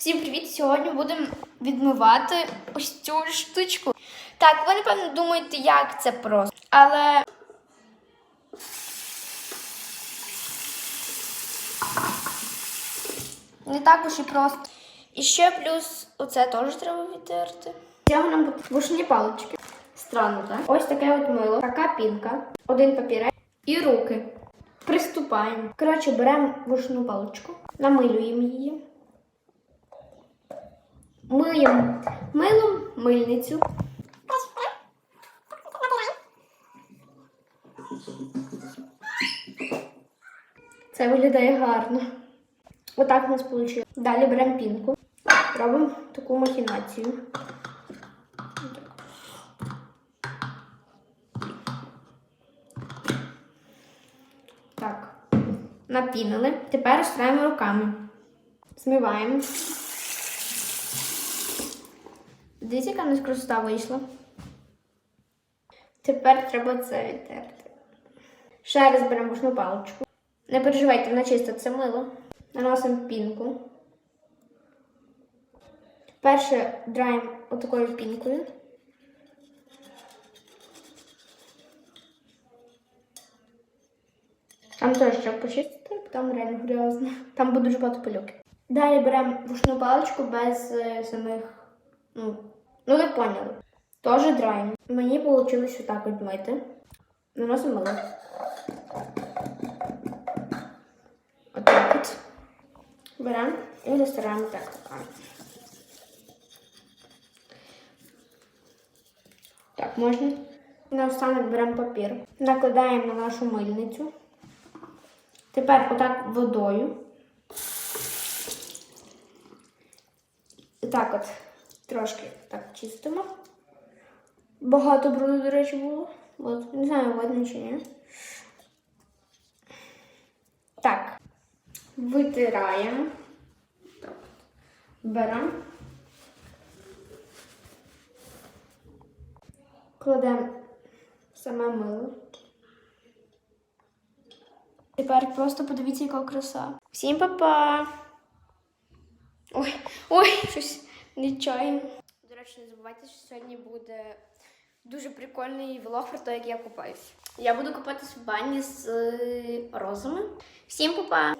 Всім привіт! Сьогодні будемо відмивати ось цю штучку. Так, ви напевно думаєте, як це просто. Але не так уж і просто. І ще плюс оце теж треба відтерти. Цього нам вушні палички. Странно, так? Ось таке от мило, така пінка, один папірець і руки. Приступаємо. Коротше, беремо вушну паличку, намилюємо її. Миємо милом мильницю. Це виглядає гарно. Отак у нас вийшло. Далі беремо пінку. Робимо таку махінацію. Так. Напінили. Тепер розтираємо руками. Змиваємо. Дивіться, яка нас красота вийшла. Тепер треба це відтерти. Ще раз беремо вушну паличку. Не переживайте, вона чиста, це мило. Наносимо пінку. Перше драємо отакою пінкою. Там теж треба почистити, бо там реально грязно. Там буде дуже багато пилюки. Далі беремо вушну паличку без е, самих. Ну, ну ви поняли. Теж драємо. Мені вийшло отак от мити. Наносимо мило. Отак от. Беремо і розтираємо так. Так, можна. Наостанок беремо папір. Накладаємо на нашу мильницю. Тепер отак водою. І так от трошки так чистимо. Багато бруду, до речі, було. От, не знаю, видно чи ні. Так. Витираємо. Так. Беремо. Кладемо саме мило. Тепер просто подивіться, яка краса. Всім па-па! Ой, ой, щось нечаянно. До речі, не забувайте, що сьогодні буде дуже прикольний влог про те, як я купаюсь. Я буду купатись в бані з розами. Всім па-па!